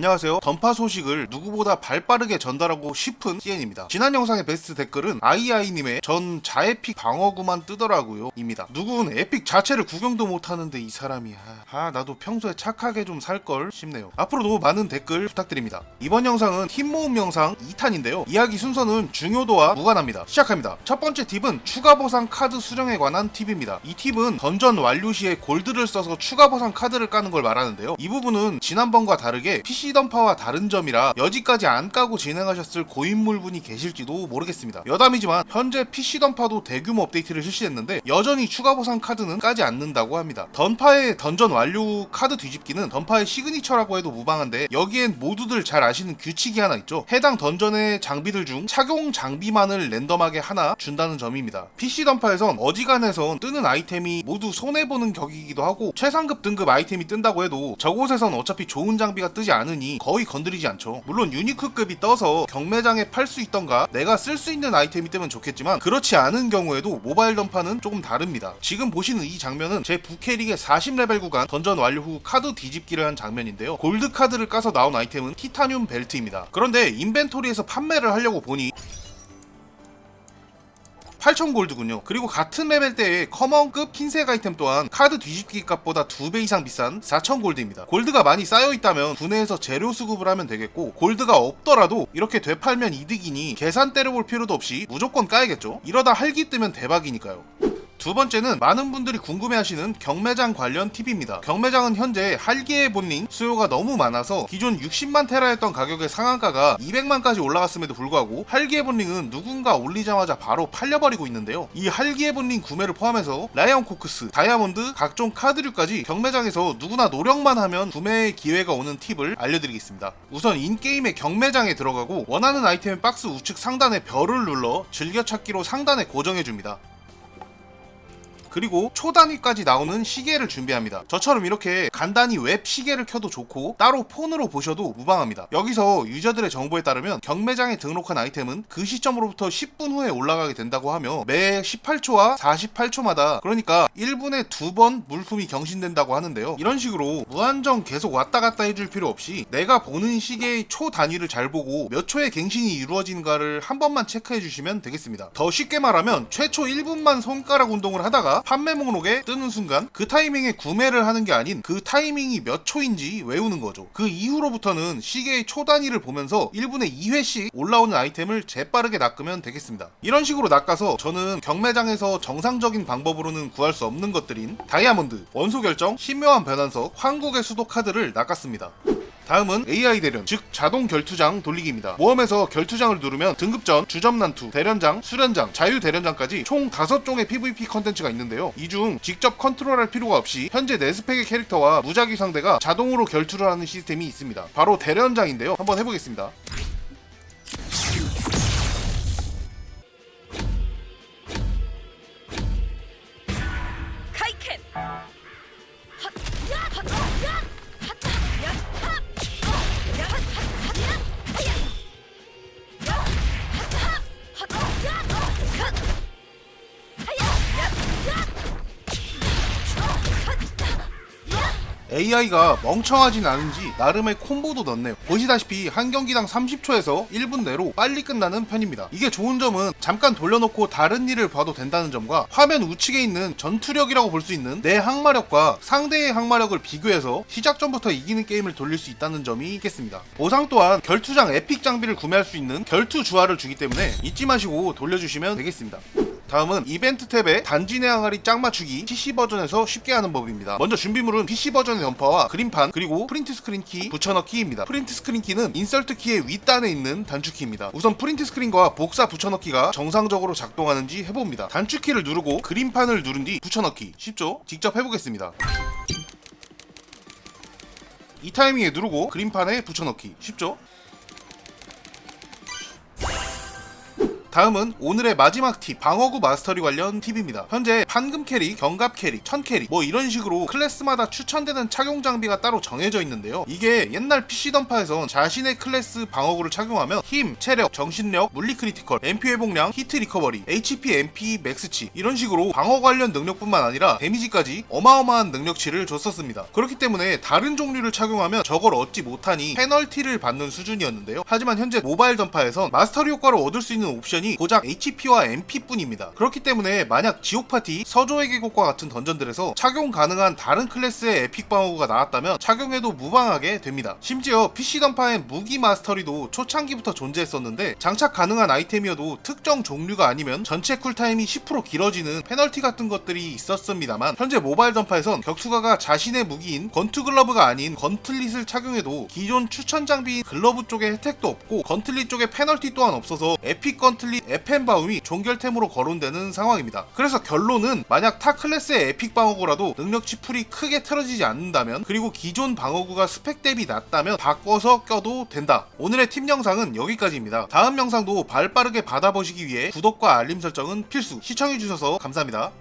안녕하세요. 던파 소식을 누구보다 발빠르게 전달하고 싶은 CN입니다. 지난 영상의 베스트 댓글은 아이아이님의 전 자에픽 방어구만 뜨더라고요. 입니다. 누군 에픽 자체를 구경도 못하는데 이 사람이 아, 아, 나도 평소에 착하게 좀 살 걸 싶네요. 앞으로도 많은 댓글 부탁드립니다. 이번 영상은 팀 모음 영상 2탄인데요. 이야기 순서는 중요도와 무관합니다. 시작합니다. 첫 번째 팁은 추가 보상 카드 수령에 관한 팁입니다. 이 팁은 던전 완료 시에 골드를 써서 추가 보상 카드를 까는 걸 말하는데요. 이 부분은 지난번과 다르게 PC 던파와 다른 점이라 여지까지 안 까고 진행하셨을 고인물분이 계실지도 모르겠습니다. 여담이지만 현재 PC 던파도 대규모 업데이트를 실시했는데 여전히 추가 보상 카드는 까지 않는다고 합니다. 던파의 던전 완료 카드 뒤집기는 던파의 시그니처라고 해도 무방한데 여기엔 모두들 잘 아시는 규칙이 하나 있죠. 해당 던전의 장비들 중 착용 장비만을 랜덤하게 하나 준다는 점입니다. PC 던파에선 어지간해선 뜨는 아이템이 모두 손해보는 격이기도 하고 최상급 등급 아이템이 뜬다고 해도 저곳에선 어차피 좋은 장비가 뜨지 않 으니 거의 건드리지 않죠. 물론 유니크급이 떠서 경매장에 팔 수 있던가 내가 쓸 수 있는 아이템이 뜨면 좋겠지만 그렇지 않은 경우에도 모바일 던파는 조금 다릅니다. 지금 보시는 이 장면은 제 부캐릭의 40레벨 구간 던전 완료 후 카드 뒤집기를 한 장면인데요. 골드 카드를 까서 나온 아이템은 티타늄 벨트입니다. 그런데 인벤토리에서 판매를 하려고 보니 8,000 골드군요. 그리고 같은 레벨 때의 커먼급 흰색 아이템 또한 카드 뒤집기 값보다 2배 이상 비싼 4,000 골드입니다. 골드가 많이 쌓여 있다면 분해해서 재료 수급을 하면 되겠고 골드가 없더라도 이렇게 되팔면 이득이니 계산 때려볼 필요도 없이 무조건 까야겠죠. 이러다 할기 뜨면 대박이니까요. 두 번째는 많은 분들이 궁금해하시는 경매장 관련 팁입니다. 경매장은 현재 할기의 본링 수요가 너무 많아서 기존 60만 테라였던 가격의 상한가가 200만까지 올라갔음에도 불구하고 할기의 본링은 누군가 올리자마자 바로 팔려버리고 있는데요. 이 할기의 본링 구매를 포함해서 라이언 코크스, 다이아몬드, 각종 카드류까지 경매장에서 누구나 노력만 하면 구매 기회가 오는 팁을 알려드리겠습니다. 우선 인게임의 경매장에 들어가고 원하는 아이템의 박스 우측 상단에 별을 눌러 즐겨찾기로 상단에 고정해줍니다. 그리고 초단위까지 나오는 시계를 준비합니다. 저처럼 이렇게 간단히 웹 시계를 켜도 좋고 따로 폰으로 보셔도 무방합니다. 여기서 유저들의 정보에 따르면 경매장에 등록한 아이템은 그 시점으로부터 10분 후에 올라가게 된다고 하며 매 18초와 48초마다 그러니까 1분에 두 번 물품이 경신된다고 하는데요. 이런 식으로 무한정 계속 왔다 갔다 해줄 필요 없이 내가 보는 시계의 초 단위를 잘 보고 몇 초에 갱신이 이루어진가를 한 번만 체크해 주시면 되겠습니다. 더 쉽게 말하면 최초 1분만 손가락 운동을 하다가 판매 목록에 뜨는 순간 그 타이밍에 구매를 하는 게 아닌 그 타이밍이 몇 초인지 외우는 거죠. 그 이후로부터는 시계의 초 단위를 보면서 1분에 2회씩 올라오는 아이템을 재빠르게 낚으면 되겠습니다. 이런 식으로 낚아서 저는 경매장에서 정상적인 방법으로는 구할 수 없는 것들인 다이아몬드, 원소 결정, 신묘한 변환석, 황국의 수도 카드를 낚았습니다. 다음은 AI 대련, 즉 자동 결투장 돌리기입니다. 모험에서 결투장을 누르면 등급 전, 주점 난투, 대련장, 수련장, 자유 대련장까지 총 5종의 PVP 컨텐츠가 있는데요. 이 중 직접 컨트롤할 필요가 없이 현재 내 스펙의 캐릭터와 무작위 상대가 자동으로 결투를 하는 시스템이 있습니다. 바로 대련장인데요. 한번 해보겠습니다. 카이켄 AI가 멍청하진 않은지 나름의 콤보도 넣네요. 보시다시피 한 경기당 30초에서 1분 내로 빨리 끝나는 편입니다. 이게 좋은 점은 잠깐 돌려놓고 다른 일을 봐도 된다는 점과 화면 우측에 있는 전투력이라고 볼 수 있는 내 항마력과 상대의 항마력을 비교해서 시작 전부터 이기는 게임을 돌릴 수 있다는 점이 있겠습니다. 보상 또한 결투장 에픽 장비를 구매할 수 있는 결투 주화를 주기 때문에 잊지 마시고 돌려주시면 되겠습니다. 다음은 이벤트 탭에 단지 내 항아리 짝 맞추기 PC 버전에서 쉽게 하는 법입니다. 먼저 준비물은 PC 버전의 던파와 그림판 그리고 프린트 스크린 키 붙여넣기입니다. 프린트 스크린 키는 인설트 키의 윗단에 있는 단축키입니다. 우선 프린트 스크린과 복사 붙여넣기가 정상적으로 작동하는지 해봅니다. 단축키를 누르고 그림판을 누른 뒤 붙여넣기 쉽죠? 직접 해보겠습니다. 이 타이밍에 누르고 그림판에 붙여넣기 쉽죠? 다음은 오늘의 마지막 팁 방어구 마스터리 관련 팁입니다. 현재 판금 캐릭, 경갑 캐릭, 천 캐릭 뭐 이런 식으로 클래스마다 추천되는 착용 장비가 따로 정해져 있는데요. 이게 옛날 PC 던파에선 자신의 클래스 방어구를 착용하면 힘, 체력, 정신력, 물리 크리티컬, MP 회복량, 히트 리커버리, HP, MP 맥스치 이런 식으로 방어 관련 능력뿐만 아니라 데미지까지 어마어마한 능력치를 줬었습니다. 그렇기 때문에 다른 종류를 착용하면 저걸 얻지 못하니 페널티를 받는 수준이었는데요. 하지만 현재 모바일 던파에선 마스터리 효과를 얻을 수 있는 옵션 이 고작 HP와 MP뿐입니다. 그렇기 때문에 만약 지옥 파티, 서조의 계곡과 같은 던전들에서 착용 가능한 다른 클래스의 에픽 방어구가 나왔다면 착용해도 무방하게 됩니다. 심지어 PC 던파엔 무기 마스터리도 초창기부터 존재했었는데 장착 가능한 아이템이어도 특정 종류가 아니면 전체 쿨타임이 10% 길어지는 페널티 같은 것들이 있었습니다만 현재 모바일 던파에선 격투가가 자신의 무기인 건투 글러브가 아닌 건틀릿을 착용해도 기존 추천 장비인 글러브 쪽에 혜택도 없고 건틀릿 쪽에 페널티 또한 없어서 에픽 건틀 릿 에펜바움이 종결템으로 거론되는 상황입니다. 그래서 결론은 만약 타 클래스의 에픽 방어구라도 능력치 풀이 크게 틀어지지 않는다면 그리고 기존 방어구가 스펙 대비 낮다면 바꿔서 껴도 된다. 오늘의 팁 영상은 여기까지입니다. 다음 영상도 발 빠르게 받아보시기 위해 구독과 알림 설정은 필수. 시청해주셔서 감사합니다.